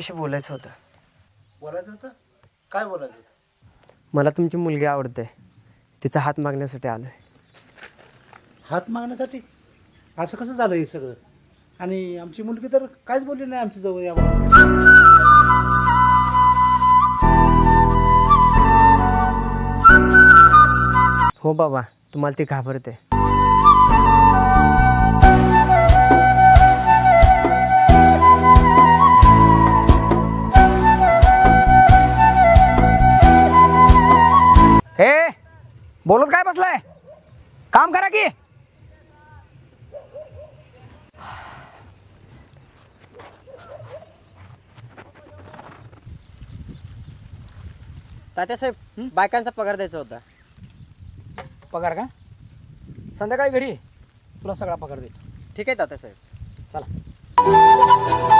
तुमच्याशी बोलायचं होतं. बोलायचं होतं? काय बोलायचं होतं? मला तुमची मुलगी आवडते. तिचा हात मागण्यासाठी आलो आहे हात मागण्यासाठी? असं कसं झालं हे सगळं? आणि आमची मुलगी तर काहीच बोलली नाही आमच्या जवळ यावर हो बाबा तुम्हाला ती घाबरते. बोलत काय बसलाय? काम करा की. तात्यासाहेब बायकांचा पगार द्यायचा होता. पगार का? संध्याकाळी घरी. तुला सगळा पगार देतो. ठीक आहे तात्यासाहेब. चला.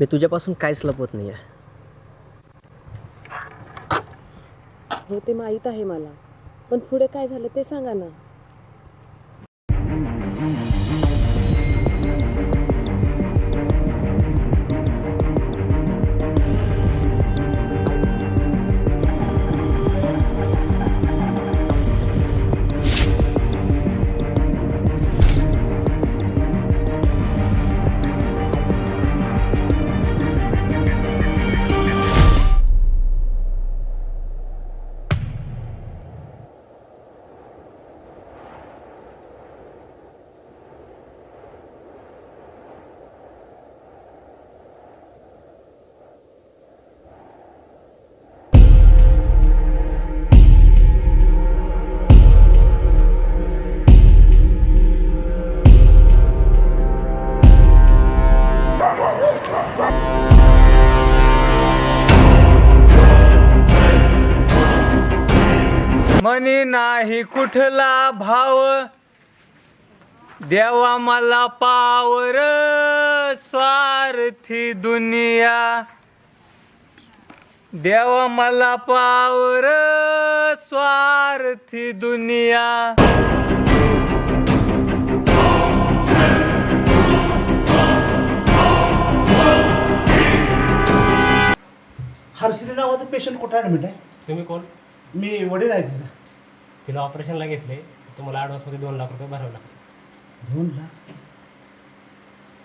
मी तुझ्यापासून काहीच लपवत नाही आहे हो ते माहीत आहे मला. पण पुढे काय झालं ते सांगा ना. मनी नाही कुठला भाव? देवा मला पावर स्वार्थी दुनिया. देवा मला पावर स्वार्थी दुनिया. हर्षिनी नावाचं पेशंट कुठं ॲडमिट आहे? तुम्ही कोण? मी वडील आहे तिचा तिला ऑपरेशनला घेतले तुम्हाला ॲडव्हान्समध्ये दोन लाख रुपये भरावे लागतात दोन लाख?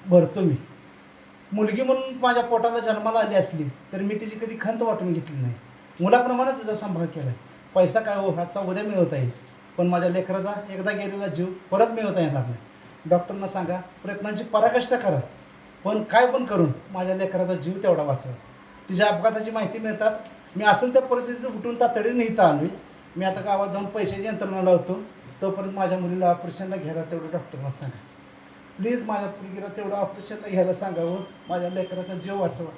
भरतो मी. मुलगी म्हणून माझ्या पोटाला जन्माला आली असली तर मी तिची कधी खंत वाटून घेतली नाही. मुलाप्रमाणे तिचा सांभाळ केला आहे पैसा काय हो हातचा उद्या मिळवता येईल. पण माझ्या लेकराचा एकदा गेलेला जीव परत मिळवता येणार नाही. डॉक्टरना सांगा प्रयत्नांची पराकष्ट करा. पण काय पण करून माझ्या लेकराचा जीव तेवढा वाचवा. तिच्या अपघाताची माहिती मिळताच मी असेल त्या परिस्थितीत उठून तातडीने इथं आलो मी आता गावात जाऊन पैशाची यंत्रणा लावतो. तोपर्यंत माझ्या मुलीला ऑपरेशनला घ्यायला तेवढं डॉक्टरना सांगा. प्लीज माझ्या मुलगीला तेवढं ऑपरेशनला घ्यायला सांगावं हो. माझ्या लेकराचा जीव वाचवा.